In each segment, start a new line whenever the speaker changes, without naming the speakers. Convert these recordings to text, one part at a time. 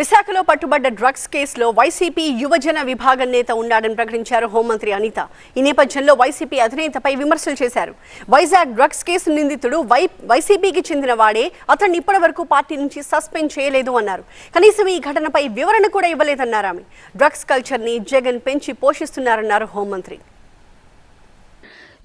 విశాఖలో పట్టుబడ్డ డ్రగ్స్ కేసులో వైసీపీ యువజన విభాగం నేత ఉన్నాడని ప్రకటించారు హోంమంత్రి అనిత. ఈ నేపథ్యంలో వైసీపీ అధినేతపై విమర్శలు చేశారు. వైజాగ్ డ్రగ్స్ కేసు నిందితుడు వై వైసీపీకి చెందిన వాడే అతన్ని ఇప్పటి వరకు పార్టీ నుంచి సస్పెండ్ చేయలేదు అన్నారు. కనీసం ఈ ఘటనపై వివరణ కూడా ఇవ్వలేదన్నారు ఆమె. డ్రగ్స్ కల్చర్ని జగన్ పెంచి పోషిస్తున్నారన్నారు హోంమంత్రి.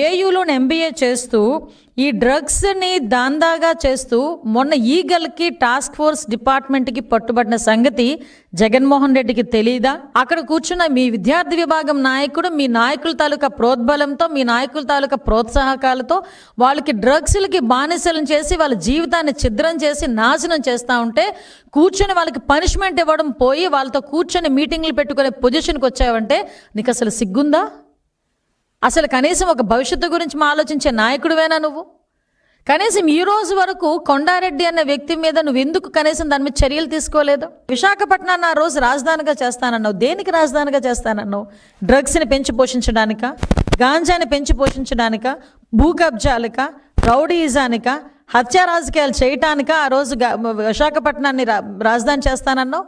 ఏయులోని ఎంబీఏ చేస్తూ ఈ డ్రగ్స్ని దాందాగా చేస్తూ మొన్న ఈగల్కి టాస్క్ ఫోర్స్ డిపార్ట్మెంట్కి పట్టుబడిన సంగతి జగన్మోహన్ రెడ్డికి తెలియదా అక్కడ కూర్చున్న మీ విద్యార్థి విభాగం నాయకుడు మీ నాయకుల తాలూకా ప్రోద్బలంతో మీ నాయకుల తాలూకా ప్రోత్సాహకాలతో వాళ్ళకి డ్రగ్స్లకి బానిసలను చేసి వాళ్ళ జీవితాన్ని ఛిద్రం చేసి నాశనం చేస్తూ ఉంటే కూర్చొని వాళ్ళకి పనిష్మెంట్ ఇవ్వడం పోయి వాళ్ళతో కూర్చొని మీటింగ్లు పెట్టుకునే పొజిషన్కి వచ్చావంటే నీకు అసలు సిగ్గుందా? అసలు కనీసం ఒక భవిష్యత్తు గురించి మా ఆలోచించే నాయకుడివేనా నువ్వు? కనీసం ఈ రోజు వరకు కొండారెడ్డి అన్న వ్యక్తి మీద నువ్వు ఎందుకు కనీసం దాని మీద చర్యలు తీసుకోలేదు? విశాఖపట్నాన్ని ఆ రోజు రాజధానిగా చేస్తానన్నావు. దేనికి రాజధానిగా చేస్తానన్నావు? డ్రగ్స్ని పెంచి పోషించడానిక? గాంజాని పెంచి పోషించడానిక? భూ కబ్జాలక రౌడీయిజానిక? హత్యా రాజకీయాలు చేయటానిక ఆ రోజు విశాఖపట్నాన్ని రాజధాని చేస్తానన్నావు?